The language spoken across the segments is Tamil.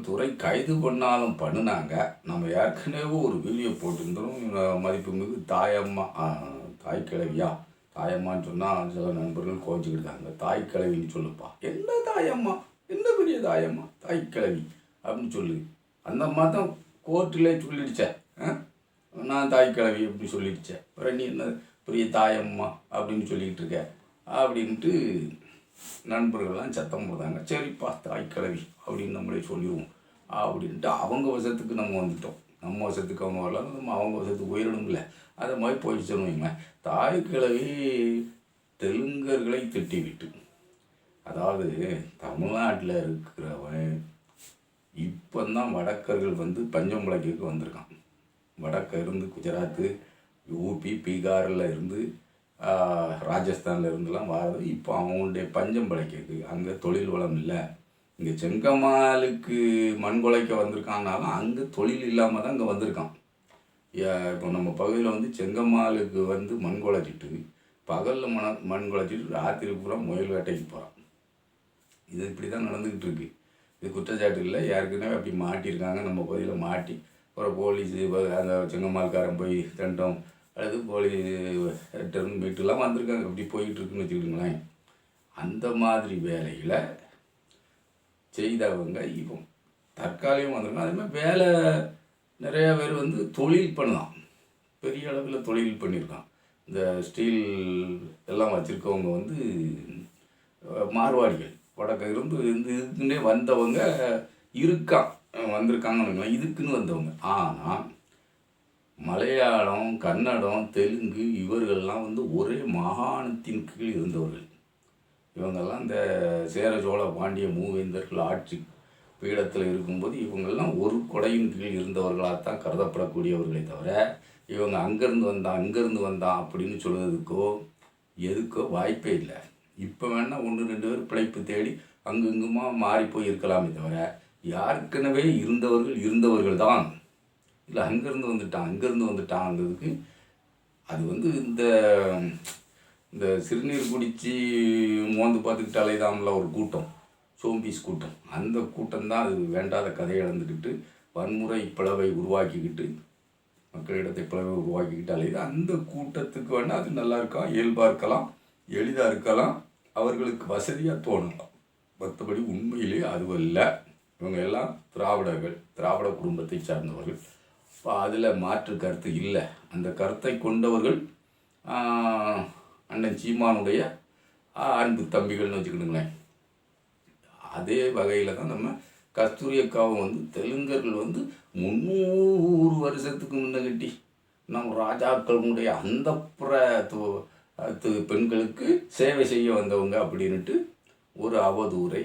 காவல்துறை கைது பண்ணாலும் பண்ணினாங்க. நம்ம ஏற்கனவே ஒரு வீடியோ போட்டிருந்தோம். மதிப்பு மதிப்புமிகு தாயம்மா தாய் கிழவியா தாயம்மான்னு சொன்னால் சில நண்பர்கள் கோச்சிக்கிட்டாங்க தாய் கிழவின்னு சொல்லுப்பா. என்ன தாயம்மா? என்ன பெரிய தாயம்மா? தாய் கிழவி அப்படின்னு சொல்லு. அந்த அம்மா தான் கோர்ட்டிலே சொல்லிடுச்சேன் ஆ? நான் தாய் கிழவி அப்படின்னு சொல்லிடுச்சேன் அப்புறம் நீ என்ன பெரிய தாயம்மா? அப்படின்னு சொல்லிக்கிட்டு இருக்க. அப்படின்ட்டு நண்பர்கள்லாம் சத்தம் போடுறாங்க. சரிப்பா தாய் கிழவி அப்படின்னு நம்மளே சொல்லிடுவோம். அப்படின்ட்டு அவங்க வசத்துக்கு நம்ம வந்துட்டோம். நம்ம வசத்துக்கு அவங்க வரலாம் நம்ம அவங்க வசத்துக்கு உயிரிடும்ல அதை மாதிரி போயிடுச்சோன்னு வைங்களேன் தாய் கிழவி தெலுங்கர்களை திட்டிவிட்டு. அதாவது தமிழ்நாட்டில் இருக்கிறவன் இப்போ தான் வடக்கர்கள் வந்து பஞ்சம் பிழைக்கு வந்திருக்கான். வடக்க இருந்து குஜராத்து யூபி பீகாரில் இருந்து ராஜஸ்தானில் இருந்துலாம் வர்றது இப்போ அவங்களுடைய பஞ்சம் பிழைக்கிறது அங்கே தொழில் வளம் இல்லை. இங்கே செங்கமாலுக்கு மண் குலைக்க வந்திருக்கான்னாலும் அங்கே தொழில் இல்லாமல் தான் இங்கே வந்திருக்கான். ஏ- இப்போ நம்ம பகுதியில் வந்து செங்கம்மாளுக்கு வந்து மண் குலைச்சிட்டு பகலில் மண மண் குலைச்சிட்டு ராத்திரி பூரா முயல் வேட்டைக்கு போகிறான் இது இப்படி தான் நடந்துக்கிட்டு இருக்கு. இது குற்றச்சாட்டு இல்லை. ஏற்கனவே அப்படி மாட்டியிருக்காங்க. நம்ம பகுதியில் மாட்டி அப்புறம் போலீஸ் அந்த செங்கம்மால்காரன் போய் தண்டம் அல்லது போலீஸ் மீட்டுலாம் வந்திருக்காங்க. இப்படி போயிட்டுருக்குன்னு வச்சுக்கிட்டுங்களேன் அந்த மாதிரி வேலைகளை செய்தவங்க இவங்க தற்காலிகம் வந்திருக்காங்க அதே மாதிரி வேலை நிறையா பேர் வந்து தொழில் பண்ணலாம். பெரிய அளவில் தொழில் பண்ணியிருக்கான் இந்த ஸ்டீல் எல்லாம் வச்சுருக்கவங்க வந்து மார்வாடிகள். வடக்க இருந்து இருந்து இதுக்குன்னே வந்தவங்க இருக்கான். வந்திருக்காங்கன்னு இதுக்குன்னு வந்தவங்க. ஆனால் மலையாளம் கன்னடம் தெலுங்கு இவர்கள்லாம் வந்து ஒரே மாகாணத்தின் கீழ் இருந்தவர்கள். இவங்கெல்லாம் இந்த சேர சோழ பாண்டிய மூவேந்தர்கள் ஆட்சி பீடத்தில் இருக்கும்போது இவங்கெல்லாம் ஒரு கொடையின் கீழ் இருந்தவர்களாகத்தான் கருதப்படக்கூடியவர்களே தவிர இவங்க அங்கேருந்து வந்தான் அங்கேருந்து வந்தான் அப்படின்னு சொல்கிறதுக்கோ எதுக்கோ வாய்ப்பே இல்லை. இப்போ வேணால் ஒன்று ரெண்டு பேர் பிழைப்பு தேடி அங்குங்குமா மாறி போய் இருக்கலாமே தவிர யாருக்கெனவே இருந்தவர்கள் இருந்தவர்கள் தான். இல்லை அங்கேருந்து வந்துட்டான் அங்கேருந்து வந்துட்டாங்கிறதுக்கு அது வந்து இந்த இந்த சிறுநீர் குடித்து மோந்து பார்த்துக்கிட்டு தான்ல ஒரு கூட்டம் சோம்பீஸ் கூட்டம். அந்த கூட்டம் தான் அது வேண்டாத கதையை இழந்துக்கிட்டு வன்முறை பிளவை உருவாக்கிக்கிட்டு மக்களிடத்தை பிளவை உருவாக்கிக்கிட்டு அலையுது. அந்த கூட்டத்துக்கு வேணால் அது நல்லா இருக்கலாம் இயல்பாக இருக்கலாம் எளிதாக இருக்கலாம் அவர்களுக்கு வசதியாக தோணலாம். மற்றபடி உண்மையிலே அதுவல்ல இவங்க எல்லாம் திராவிடர்கள் திராவிட குடும்பத்தை சார்ந்தவர்கள். இப்போ அதில் மாற்று கருத்து இல்லை. அந்த கருத்தை கொண்டவர்கள் அண்ணன் சீமானுடைய அன்பு தம்பிகள்னு வச்சுக்கிடுங்களேன். அதே வகையில் தான் நம்ம கஸ்தூரி அக்காவும் வந்து தெலுங்கர்கள் வந்து முந்நூறு வருஷத்துக்கு முன்னகட்டி நம்ம ராஜாக்களுடைய அந்த பெண்களுக்கு சேவை செய்ய வந்தவங்க அப்படின்ட்டு ஒரு அவதூரை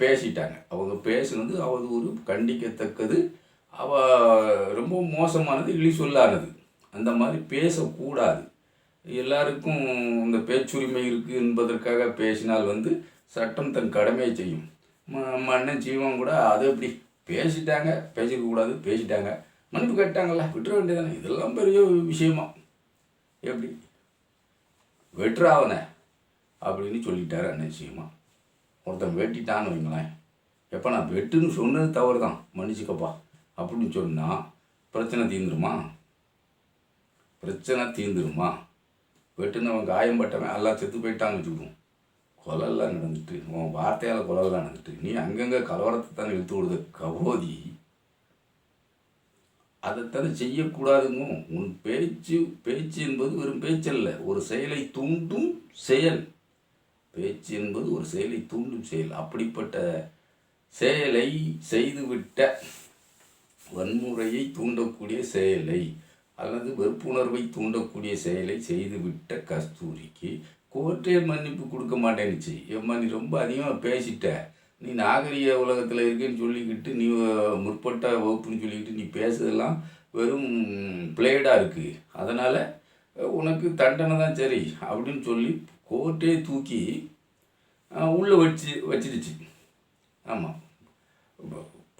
பேசிட்டாங்க. அவங்க பேசுனது அவதூறு கண்டிக்கத்தக்கது. அவ ரொம்ப மோசமானது இழி சொல்லானது அந்த மாதிரி பேசக்கூடாது. எல்லாருக்கும் இந்த பேச்சுரிமை இருக்குது என்பதற்காக பேசினால் வந்து சட்டம் தன் கடமையை செய்யும். ம- மன்னன் ஜீவன் கூட அது எப்படி? பேசிட்டாங்க பேசிக்கக்கூடாது பேசிட்டாங்க. மன்னிப்பு கேட்டாங்கல்ல விட்டுற வேண்டியதானே இதெல்லாம் பெரிய விஷயமா. எப்படி? வெட்டுறாவன அப்படின்னு சொல்லிட்டாரு அண்ணன் சீமா. ஒருத்தன் வெட்டிட்டான்னு வைங்களேன். எப்போ நான் வெட்டுன்னு சொன்னது தவறு தான் மன்னிச்சுக்கப்பா. அப்படின்னு சொன்னால் பிரச்சனை தீந்துருமா? பிரச்சனை தீந்துருமா? வெட்டுனவன் காயம்பட்டவன் எல்லாம் செத்து போயிட்டான்னு வச்சுக்கிடுவோம் கொலெல்லாம் நடந்துட்டு உன் வார்த்தையால் கொலெல்லாம் நடந்துட்டு நீ அங்கங்கே கலவரத்தை தானே இழுத்து விடுத கபோதி. அதைத்தானே செய்யக்கூடாதுங்க. உன் பேச்சு பேச்சு என்பது வெறும் பேச்சல்ல ஒரு செயலை தூண்டும் செயல். பேச்சு என்பது ஒரு செயலை தூண்டும் செயல். அப்படிப்பட்ட செயலை செய்துவிட்ட வன்முறையை தூண்டக்கூடிய செயலை. அல்லது வெறுப்புணர்வை தூண்டக்கூடிய செயலை செய்துவிட்ட கஸ்தூரிக்கு கோர்ட்டே மன்னிப்பு கொடுக்க மாட்டேன்னுச்சு. ஏம்மா நீ ரொம்ப அதிகமாக பேசிட்ட. நீ நாகரிக உலகத்தில் இருக்கேன்னு சொல்லிக்கிட்டு நீ முற்பட்ட வகுப்புன்னு சொல்லிக்கிட்டு நீ பேசுறதெல்லாம் வெறும் பிளேடாக இருக்குது அதனால் உனக்கு தண்டனை தான் சரி அப்படின்னு சொல்லி கோர்ட்டே தூக்கி உள்ளே வச்சு வச்சிருச்சு ஆமாம்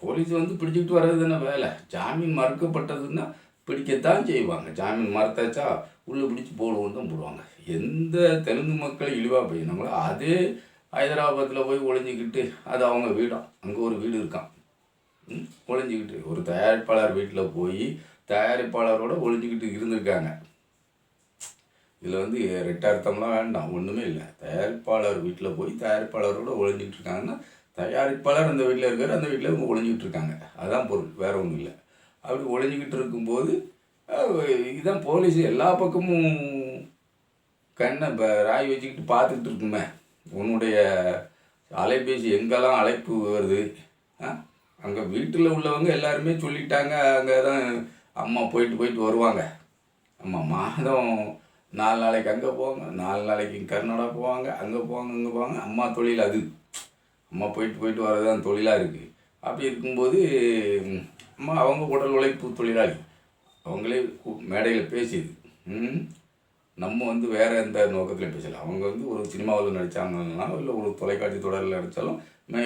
போலீஸ் வந்து பிடிச்சிக்கிட்டு வர்றது தானே வேலை. ஜாமீன் மறுக்கப்பட்டதுன்னா பிடிக்கத்தான் செய்வாங்க. ஜாமீன் மறுத்தாச்சா உள்ளே பிடிச்சி போடுவோம் தான் போடுவாங்க. எந்த தெலுங்கு மக்களை இழிவாக பேசினாங்களோ அதே ஹைதராபாத்தில் போய் ஒளிஞ்சிக்கிட்டு அது அவங்க வீடாம் அங்கே ஒரு வீடு இருக்கான் ஒழிஞ்சிக்கிட்டு ஒளிஞ்சிக்கிட்டு. ஒரு தயாரிப்பாளர் வீட்டில் போய் தயாரிப்பாளரோட ஒளிஞ்சிக்கிட்டு இருந்திருக்காங்க. இதில் வந்து ரெட்டார்த்தம்லாம் வேண்டாம். ஒன்றுமே இல்லை. தயாரிப்பாளர் வீட்டில் போய் தயாரிப்பாளரோட ஒளிஞ்சிக்கிட்டு இருக்காங்கன்னா தயாரிப்பாளர் அந்த வீட்டில் இருக்கார் அந்த வீட்டில் இவங்க ஒளிஞ்சிக்கிட்டு இருக்காங்க. அதுதான் பொருள். வேறு ஒன்றும் இல்லை. அப்படி ஒழிஞ்சிக்கிட்டு இருக்கும்போது இதுதான் போலீஸ் எல்லா பக்கமும் கண்ணை இப்போ ராய் வச்சுக்கிட்டு பார்த்துக்கிட்டு இருக்குமே. உன்னுடைய அலைபேசி எங்கெல்லாம் அழைப்பு வருது அங்கே வீட்டில் உள்ளவங்க எல்லாருமே சொல்லிட்டாங்க அங்கே தான் அம்மா போயிட்டு போயிட்டு வருவாங்க. அம்மா மாதம் நாலு நாளைக்கு அங்கே போவாங்க நாலு நாளைக்கு கர்நாடகா போவாங்க அங்கே போவாங்க அங்கே போவாங்க. அம்மா தொழில் அது. அம்மா போயிட்டு போயிட்டு வர்றது தான் தொழிலாக இருக்குது அப்படி இருக்கும்போது அம்மா அவங்க உடல் உழைப்பு தொழிலாளி. அவங்களே மேடையில் பேசியது. நம்ம வந்து வேறு எந்த நோக்கத்தில் பேசலாம் அவங்க வந்து ஒரு சினிமாவில் நடித்தாங்கன்னா இல்லை ஒரு தொலைக்காட்சி தொடரில் நடித்தாலும் மே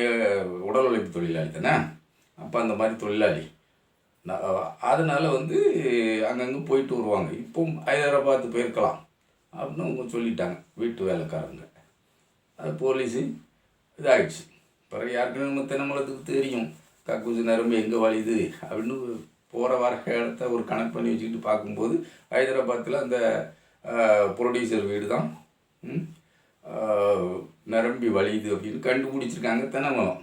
உடல் உழைப்பு தொழிலாளி தானே? அப்போ அந்த மாதிரி தொழிலாளி. அதனால் வந்து அங்கங்கே போயிட்டு வருவாங்க. இப்போ ஹைதராபாத் போயிருக்கலாம் அப்படின்னு அவங்க சொல்லிட்டாங்க வீட்டு வேலைக்காரங்க. அது போலீஸு இதாகிடுச்சு பிறகு யாருக்குன்னு நம்ம தினமலத்துக்கு தெரியும். கக்கூசு நரம்பு எங்கே வலியுது அப்படின்னு போகிற வர இடத்த ஒரு கணக்கு பண்ணி வச்சுக்கிட்டு பார்க்கும்போது ஹைதராபாத்தில் அந்த ப்ரொடியூசர் வீடு தான் நிரம்பி வலியுது அப்படின்னு கண்டுபிடிச்சிருக்காங்க தினங்களும்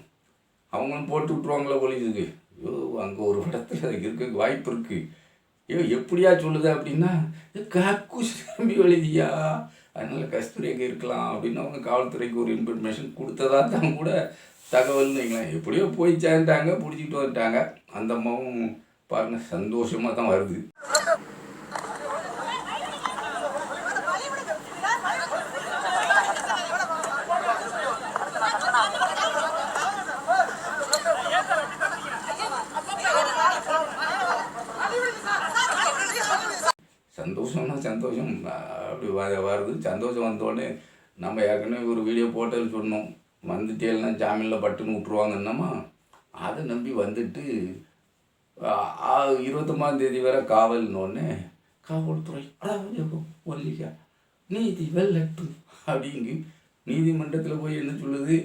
அவங்களும் போட்டு விட்ருவாங்களே போலீஸுக்கு. ஐயோ அங்கே ஒரு இடத்துல இருக்க வாய்ப்பு இருக்குது ஐயோ எப்படியா சொல்லுது அப்படின்னா கக்கூஸ் நிரம்பி வலிதியா? அதனால் கஸ்தூரி எங்கே இருக்கலாம் அப்படின்னு அவங்க காவல்துறைக்கு ஒரு இன்ஃபர்மேஷன் கொடுத்ததா தான் கூட தகவல்னு வைங்களேன் எப்படியோ போய் சேர்ந்தாங்க பிடிச்சிக்கிட்டு வந்துட்டாங்க. அந்த அம்மாவும் பாருங்க சந்தோஷமாக தான் வருது. சந்தோஷம்னா சந்தோஷம். அப்படி வருது. சந்தோஷம் வந்தோடனே நம்ம ஏற்கனவே ஒரு வீடியோ போட்டது சொன்னோம். வந்துட்டேன்னா ஜாமீனில் பட்டுன்னு விட்ருவாங்கன்னமா அதை நம்பி வந்துட்டு அஹ், இருபத்தொம்பதாம் தேதி வரை காவல்னோடனே காவல்துறை அதாவது ஒல்லிக்கா நீதி வெள்ளட்டு அப்படிங்கு நீதிமன்றத்தில் போய் என்ன சொல்லுது?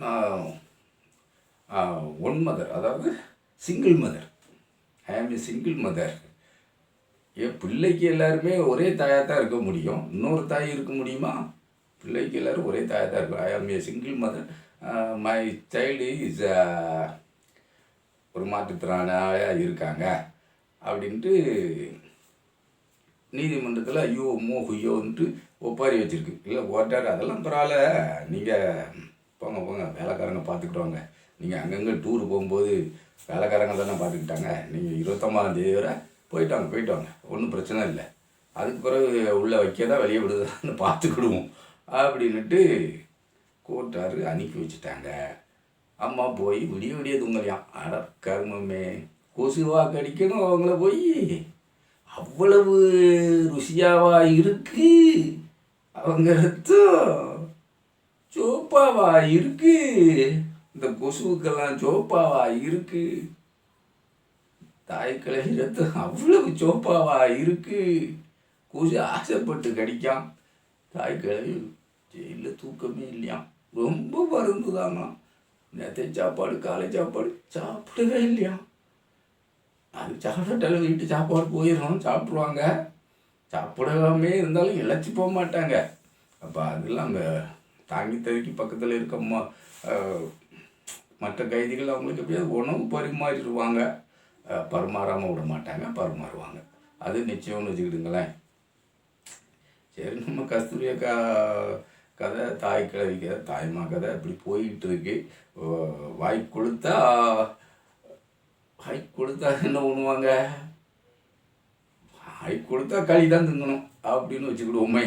நான் ஒன் மதர் அதாவது single mother I am a single mother என் பிள்ளைக்கு எல்லாருமே ஒரே தாயாக தான் இருக்க முடியும். இன்னொரு தாய் இருக்க முடியுமா? பிள்ளைக்கு எல்லாரும் ஒரே தாயாக தான் இருக்கும் I am a single mother my child is ஒரு மாற்றுத்திறனாக இருக்காங்க. அப்படின்ட்டு நீதிமன்றத்தில் ஐயோ மோ ஹுய்யோன்ட்டு ஒப்பாரி வச்சுருக்கு. இல்லை ஓட்டார் அதெல்லாம் பரவாயில்ல. நீங்கள் போங்க போங்க வேலைக்காரங்க பார்த்துக்கிடுவாங்க நீங்கள் அங்கங்கே டூர் போகும்போது வேலைக்காரங்க தானே பார்த்துக்கிட்டாங்க. நீங்கள் இருபத்தொம்பதாம் தேதி வரை போயிட்டாங்க போயிட்டாங்க ஒன்றும் பிரச்சனை இல்லை. அதுக்கு பிறகு உள்ளே வைக்க தான் வெளியே விடுதான்னு பார்த்துக்கிடுவோம். அப்படின்னுட்டு கோர்ட்டாரு அனுப்பி வச்சுட்டாங்க. அம்மா போய் விடிய விடிய தூங்கலையாம். அட கர்மமே. கொசுவா கடிக்கணும் அவங்கள போய். அவ்வளவு ருசியாவா இருக்கு. அவங்க ரத்தம் சோப்பாவா இருக்கு. இந்த கொசுவுக்கெல்லாம் சோப்பாவா இருக்கு. தாய் கிளவி ரத்தம் அவ்வளவு சோப்பாவா இருக்கு. கொசு ஆசைப்பட்டு கடிக்காம். தாய் ஜெயிலில் தூக்கமே இல்லையாம் ரொம்ப வருந்துதாங்களாம். நேற்று சாப்பாடு காலை சாப்பாடு சாப்பிடவே இல்லையாம் அது சாப்பிட்டாலும் வீட்டு சாப்பாடு போயிடும் சாப்பிடுவாங்க. சாப்பிடாமே இருந்தாலும் இழைச்சி போக மாட்டாங்க. அப்போ அதெல்லாம் அங்கே தாங்கி தவிக்கி பக்கத்தில் இருக்க ம மற்ற கைதிகள் அவங்களுக்கு எப்படியாவது உணவு பரிமாறிடுவாங்க. பரிமாறாமல் விட மாட்டாங்க பரிமாறுவாங்க. அது நிச்சயம்னு வச்சுக்கிடுங்களேன். சரி நம்ம கஸ்தூரி அக்கா கதை தாய் கிழவி கதை தாய்மா கதை இப்படி போயிட்டு இருக்கு வாய் கொடுத்தா வாய் கொடுத்தா என்ன பண்ணுவாங்க? வாய் கொடுத்தா களி தான் திங்கணும் அப்படின்னு வச்சுக்கிடுவோமே.